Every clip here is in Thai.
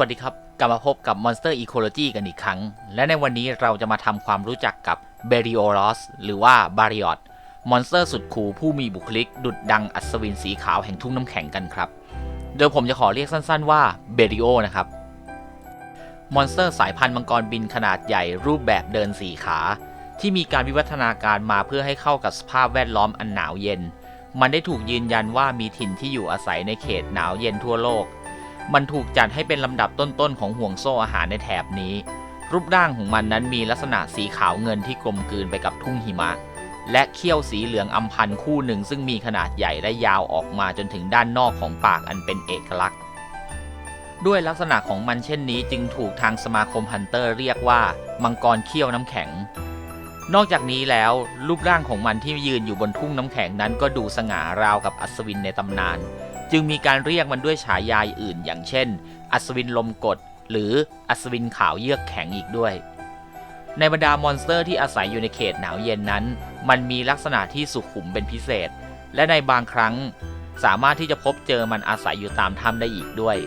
วัสดีครับ กลับมาพบกับ Monster Ecology กันอีกครั้ง และในวันนี้เราจะมาทำความรู้จักกับ b a r i o l o s หรือว่า b a r i o t มอนสเตอร์สุดคูลผู้มีบุคลิก ดุดดังอัศวินสีขาวแห่งทุ่งน้ำแข็งกันครับ โดยผมจะขอเรียกสั้นๆว่า b a r i o นะครับ มอนสเตอร์สายพันธุ์มังกรบินขนาดใหญ่รูปแบบเดินสี่ขา ที่มีการวิวัฒนาการมาเพื่อให้เข้ากับสภาพแวดล้อมอันหนาวเย็น มันได้ถูกยืนยันว่ามีถิ่นที่อยู่อาศัยในเขตหนาวเย็นทั่วโลก มันถูกจัดให้เป็นลำดับต้นๆของห่วงโซ่อาหารในแถบนี้ รูปร่างของมันนั้นมีลักษณะสีขาวเงินที่กลมกลืนไปกับทุ่งหิมะ และเขี้ยวสีเหลืองอำพันคู่หนึ่งซึ่งมีขนาดใหญ่และยาวออกมาจนถึงด้านนอกของปากอันเป็นเอกลักษณ์ ด้วยลักษณะของมันเช่นนี้จึงถูกทางสมาคมฮันเตอร์เรียกว่า มังกรเขี้ยวน้ำแข็งนอกจากนี้แล้วรูปร่างของมันที่ยืนอยู่บนทุ่งน้ำแข็งนั้นก็ดูสง่าราวกับอัศวินในตำนาน จึงมีการเรียกมันด้วยฉายาอื่น อย่างเช่น อัศวินลมกด หรืออัศวินขาวเยือกแข็งอีกด้วย ในบรรดามอนสเตอร์ที่อาศัยอยู่ในเขตหนาวเย็นนั้น มันมีลักษณะที่สุขุมเป็นพิเศษ และในบางครั้งสามารถที่จะพบเจอมันอาศัยอยู่ตามถ้ำได้อีกด้วย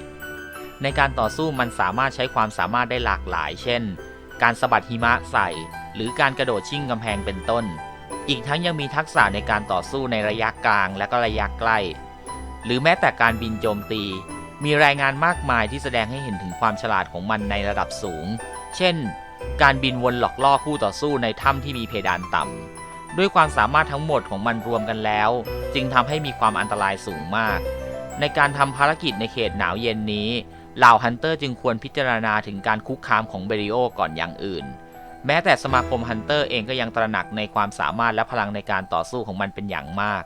ในการต่อสู้มันสามารถใช้ความสามารถได้หลากหลาย เช่น การสะบัดหิมะใส่ หรือการกระโดดชิ่งกำแพงเป็นต้น อีกทั้งยังมีทักษะในการต่อสู้ในระยะกลางและก็ระยะใกล้ หรือแม้แต่การบินโจมตี มีรายงานมากมายที่แสดงให้เห็นถึงความฉลาดของมันในระดับสูง เช่น การบินวนหลอกล่อคู่ต่อสู้ในถ้ำที่มีเพดานต่ำด้วยความสามารถทั้งหมดของมันรวมกันแล้ว จึงทำให้มีความอันตรายสูงมาก ในการทำภารกิจในเขตหนาวเย็นนี้เหล่าฮันเตอร์จึงควรพิจารณาถึงการคุกคามของเบริโอก่อนอย่างอื่น แม้แต่สมาคมฮันเตอร์เองก็ยังตระหนักในความสามารถและพลังในการต่อสู้ของมันเป็นอย่างมาก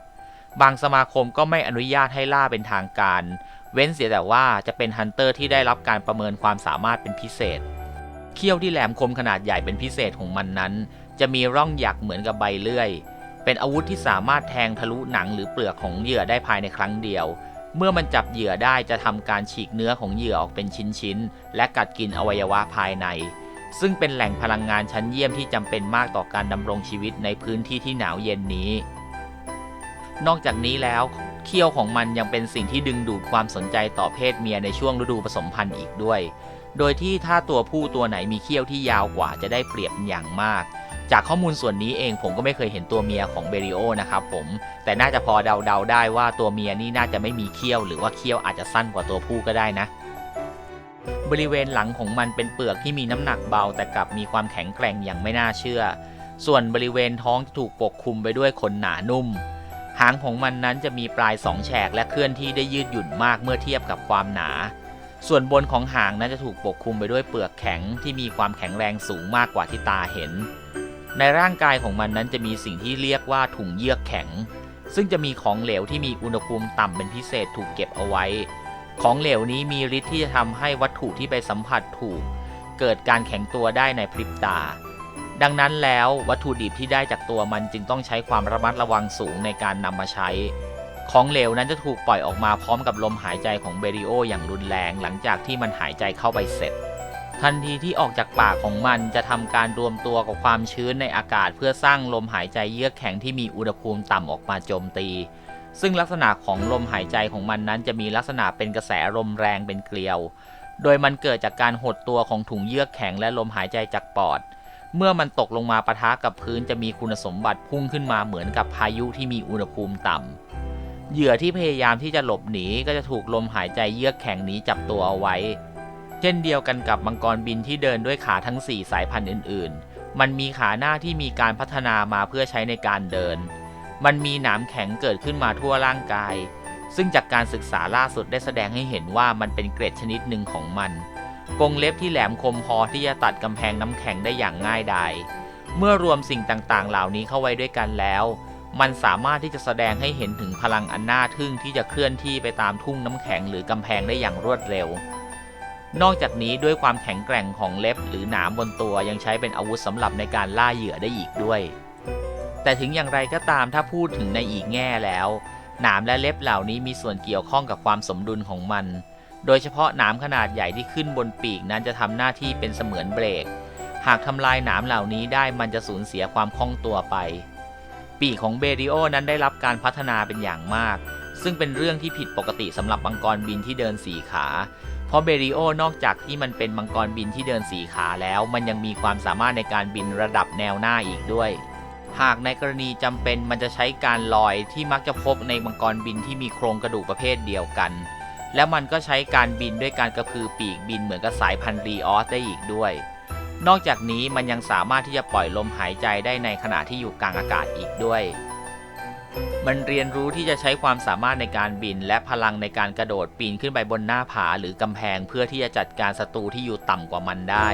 บางสมาคมก็ไม่อนุญาตให้ล่าเป็นทางการ เว้นเสียแต่ว่าจะเป็นฮันเตอร์ที่ได้รับการประเมินความสามารถเป็นพิเศษ เขี้ยวที่แหลมคมขนาดใหญ่เป็นพิเศษของมันนั้น จะมีร่องหยักเหมือนกับใบเลื่อย เป็นอาวุธที่สามารถแทงทะลุหนังหรือเปลือกของเหยื่อได้ภายในครั้งเดียว เมื่อมันจับเหยื่อได้จะทำการฉีกเนื้อของเหยื่อออกเป็นชิ้นๆ และกัดกินอวัยวะภายในซึ่งเป็นแหล่งพลังงานชั้นเยี่ยมที่จำเป็นมากต่อการดำรงชีวิตในพื้นที่ที่หนาวเย็นนี้ นอกจากนี้แล้วเขี้ยวของมันยังเป็นสิ่งที่ดึงดูดความสนใจต่อเพศเมียในช่วงฤดูผสมพันธุ์อีกด้วย โดยที่ถ้าตัวผู้ตัวไหนมีเขี้ยวที่ยาวกว่าจะได้เปรียบอย่างมาก จากข้อมูลส่วนนี้เองผมก็ไม่เคยเห็นตัวเมียของเบริโอนะครับผม แต่น่าจะพอเดาๆได้ว่าตัวเมียนี่น่าจะไม่มีเขี้ยว หรือว่าเขี้ยวอาจจะสั้นกว่าตัวผู้ก็ได้นะบริเวณหลังของมันเป็นเปลือกที่มีน้ำหนักเบาแต่กลับมีความแข็งแกร่งอย่างไม่น่าเชื่อ ส่วนบริเวณท้องจะถูกปกคลุมไปด้วยขนหนานุ่ม หางของมันนั้นจะมีปลายสองแฉกและเคลื่อนที่ได้ยืดหยุ่นมากเมื่อเทียบกับความหนา ส่วนบนของหางนั้นจะถูกปกคลุมไปด้วยเปลือกแข็งที่มีความแข็งแรงสูงมากกว่าที่ตาเห็น ในร่างกายของมันนั้นจะมีสิ่งที่เรียกว่าถุงเยือกแข็ง ซึ่งจะมีของเหลวที่มีอุณหภูมิต่ำเป็นพิเศษถูกเก็บเอาไว้ ของเหลวนี้มีฤทธิ์ที่จะทำให้วัตถุที่ไปสัมผัสถูก เกิดการแข็งตัวได้ในพริบตา ดังนั้นแล้ววัตถุดิบที่ได้จากตัวมันจึงต้องใช้ความระมัดระวังสูงในการนำมาใช้ ของเหลวนั้นจะถูกปล่อยออกมาพร้อมกับลมหายใจของเบริโออย่างรุนแรงหลังจากที่มันหายใจเข้าไปเสร็จ ทันทีที่ออกจากปากของมันจะทำการรวมตัวกับความชื้นในอากาศ เพื่อสร้างลมหายใจเยือกแข็งที่มีอุณหภูมิต่ำออกมาโจมตี ซึ่งลักษณะของลมหายใจของมันนั้นจะมีลักษณะเป็นกระแสลมแรงเป็นเกลียว โดยมันเกิดจากการหดตัวของถุงเยือกแข็งและลมหายใจจากปอด เมื่อมันตกลงมาปะทะกับพื้นจะมีคุณสมบัติพุ่งขึ้นมาเหมือนกับพายุที่มีอุณหภูมิต่ำ เหยื่อที่พยายามที่จะหลบหนีก็จะถูกลมหายใจเยือกแข็งนี้จับตัวเอาไว้ เช่นเดียวกันกับมังกรบินที่เดินด้วยขาทั้ง 4 สายพันธุ์อื่น ๆ มันมีขาหน้าที่มีการพัฒนามาเพื่อใช้ในการเดิน มันมีหนามแข็งเกิดขึ้นมาทั่วร่างกาย ซึ่งจากการศึกษาล่าสุดได้แสดงให้เห็นว่ามันเป็นเกรดชนิดหนึ่งของมัน กรงเล็บที่แหลมคมพอที่จะตัดกำแพงน้ำแข็งได้อย่างง่ายดาย เมื่อรวมสิ่งต่างๆ เหล่านี้เข้าไว้ด้วยกันแล้ว มันสามารถที่จะแสดงให้เห็นถึงพลังอันน่าทึ่งที่จะเคลื่อนที่ไปตามทุ่งน้ำแข็งหรือกำแพงได้อย่างรวดเร็ว นอกจากนี้ด้วยความแข็งแกร่งของเล็บหรือหนามบนตัวยังใช้เป็นอาวุธสำหรับในการล่าเหยื่อได้อีกด้วย แต่ถึงอย่างไรก็ตามถ้าพูดถึงในอีกแง่แล้ว หนามและเล็บเหล่านี้มีส่วนเกี่ยวข้องกับความสมดุลของมัน โดยเฉพาะหนามขนาดใหญ่ที่ขึ้นบนปีกนั้นจะทำหน้าที่เป็นเสมือนเบรก หากทำลายหนามเหล่านี้ได้มันจะสูญเสียความคล่องตัวไป ปีกของเบริโอนั้นได้รับการพัฒนาเป็นอย่างมาก ซึ่งเป็นเรื่องที่ผิดปกติสำหรับมังกรบินที่เดินสี่ขา เพราะเบริโอนอกจากที่มันเป็นมังกรบินที่เดินสีขาแล้ว มันยังมีความสามารถในการบินระดับแนวหน้าอีกด้วยหากในกรณีจำเป็นมันจะใช้การลอยที่มักจะพบในมังกรบินที่มีโครงกระดูกประเภทเดียวกัน และมันก็ใช้การบินด้วยการกระพือปีกบินเหมือนกับสายพันธุ์รีออสได้อีกด้วย นอกจากนี้มันยังสามารถที่จะปล่อยลมหายใจได้ในขณะที่อยู่กลางอากาศอีกด้วย มันเรียนรู้ที่จะใช้ความสามารถในการบิน และพลังในการกระโดดปีนขึ้นไปบนหน้าผาหรือกำแพงเพื่อที่จะจัดการศัตรูที่อยู่ต่ำกว่ามันได้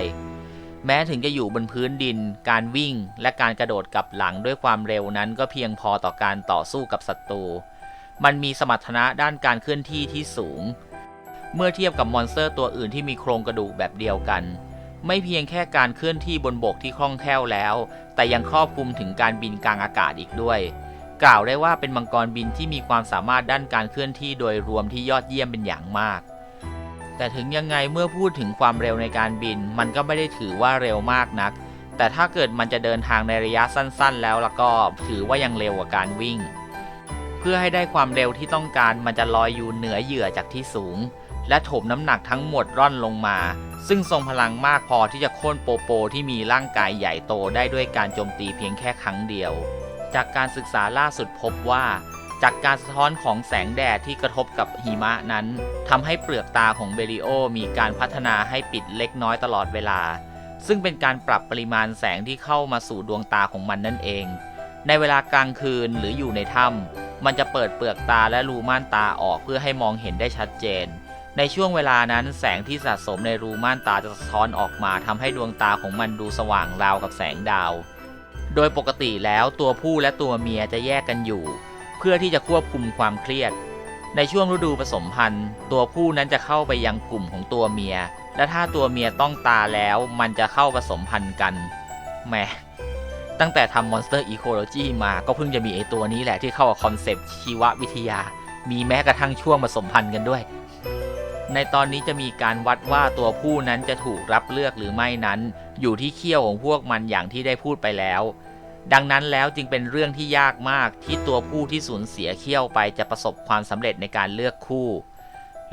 แม้ถึงจะอยู่บนพื้นดิน การวิ่ง และการกระโดดกลับหลังด้วยความเร็วนั้นก็เพียงพอต่อการต่อสู้กับศัตรู มันมีสมรรถนะด้านการเคลื่อนที่ที่สูง เมื่อเทียบกับมอนสเตอร์ตัวอื่นที่มีโครงกระดูกแบบเดียวกัน ไม่เพียงแค่การเคลื่อนที่บนบกที่คล่องแคล่วแล้ว แต่ยังครอบคลุมถึงการบินกลางอากาศอีกด้วย กล่าวได้ว่าเป็นมังกรบินที่มีความสามารถด้านการเคลื่อนที่โดยรวมที่ยอดเยี่ยมเป็นอย่างมาก แต่ถึงยังไงเมื่อพูดถึงความเร็วในการบิน มันก็ไม่ได้ถือว่าเร็วมากนัก แต่ถ้าเกิดมันจะเดินทางในระยะสั้น ๆ แล้วแล้วก็ถือว่ายังเร็วกว่าการวิ่ง เพื่อให้ได้ความเร็วที่ต้องการมันจะลอยอยู่เหนือเหยื่อจากที่สูง และถมน้ำหนักทั้งหมดร่อนลงมา ซึ่งทรงพลังมากพอที่จะโค่นโปโปที่มีร่างกายใหญ่โตได้ด้วยการโจมตีเพียงแค่ครั้งเดียว จากการศึกษาล่าสุดพบว่า จากการสะท้อนของแสงแดดที่กระทบกับหิมะนั้นทำให้เปลือกตาของเบริโอมีการพัฒนาให้ปิดเล็กน้อยตลอดเวลา ซึ่งเป็นการปรับปริมาณแสงที่เข้ามาสู่ดวงตาของมันนั่นเอง ในเวลากลางคืนหรืออยู่ในถ้ำ มันจะเปิดเปลือกตาและรูม่านตาออกเพื่อให้มองเห็นได้ชัดเจน ในช่วงเวลานั้นแสงที่สะสมในรูม่านตาจะสะท้อนออกมาทำให้ดวงตาของมันดูสว่างราวกับแสงดาว โดยปกติแล้วตัวผู้และตัวเมียจะแยกกันอยู่ เพื่อที่จะควบคุมความเครียด ในช่วงฤดูผสมพันธุ์ ตัวผู้นั้นจะเข้าไปยังกลุ่มของตัวเมีย และถ้าตัวเมียต้องตาแล้ว มันจะเข้าผสมพันธุ์กันแหม ตั้งแต่ทำ Monster Ecology มาก็เพิ่งจะมีไอตัวนี้แหละที่เข้ากับคอนเซปต์ชีววิทยา มีแม้กระทั่งช่วงผสมพันธุ์กันด้วย ในตอนนี้จะมีการวัดว่าตัวผู้นั้นจะถูกรับเลือกหรือไม่นั้น อยู่ที่เขี้ยวของพวกมันอย่างที่ได้พูดไปแล้ว ดังนั้นแล้วจึงเป็นเรื่องที่ยากมากที่ตัวผู้ที่สูญเสียเขี้ยวไปจะประสบความสำเร็จในการเลือกคู่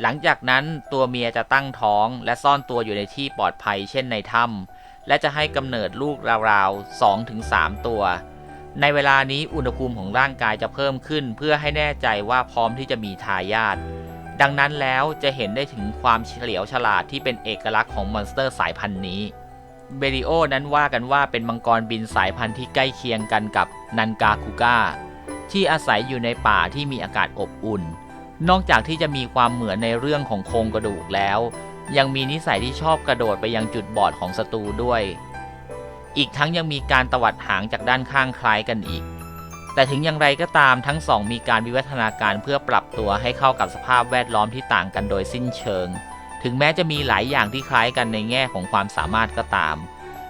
หลังจากนั้นตัวเมียจะตั้งท้องและซ่อนตัวอยู่ในที่ปลอดภัย เช่นในถ้ำ และจะให้กำเนิดลูกราวๆ2-3ตัว ในเวลานี้อุณหภูมิของร่างกายจะเพิ่มขึ้น เพื่อให้แน่ใจว่าพร้อมที่จะมีทายาทดังนั้นแล้วจะเห็นได้ถึงความเฉลียวฉลาดที่เป็นเอกลักษณ์ของมอนสเตอร์สายพันธุ์นี้ เบริโอนั้นว่ากันว่าเป็นมังกรบินสายพันธุ์ที่ใกล้เคียงกันกับนันกาคุก้าที่อาศัยอยู่ในป่าที่มีอากาศอบอุ่น นอกจากที่จะมีความเหมือนในเรื่องของโครงกระดูกแล้ว ยังมีนิสัยที่ชอบกระโดดไปยังจุดบอดของศัตรูด้วย อีกทั้งยังมีการตวัดหางจากด้านข้างคล้ายกันอีก แต่ถึงอย่างไรก็ตามทั้งสองมีการวิวัฒนาการเพื่อปรับตัวให้เข้ากับสภาพแวดล้อมที่ต่างกันโดยสิ้นเชิง ถึงแม้จะมีหลายอย่างที่คล้ายกันในแง่ของความสามารถก็ตาม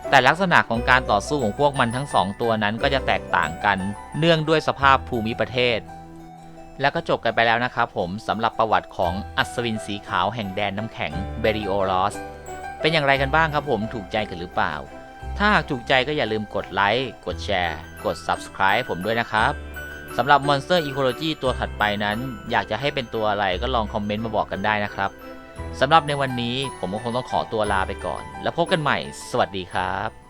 แต่ลักษณะของการต่อสู้ของพวกมันทั้งสองตัวนั้นก็จะแตกต่างกัน เนื่องด้วยสภาพภูมิประเทศ แล้วก็จบกันไปแล้วนะครับผมสำหรับประวัติของอัศวินสีขาวแห่งแดนน้ำแข็งเบริโอลอสเป็นอย่างไรกันบ้างครับผมถูกใจกันหรือเปล่า ถ้าหากถูกใจก็อย่าลืมกดไลค์กดแชร์ กด Subscribe ผมด้วยนะครับสำหรับ Monster Ecology ตัวถัดไปนั้น อยากจะให้เป็นตัวอะไรก็ลองคอมเมนต์มาบอกกันได้นะครับสำหรับในวันนี้ผมก็คงต้องขอตัวลาไปก่อน แล้วพบกันใหม่ สวัสดีครับ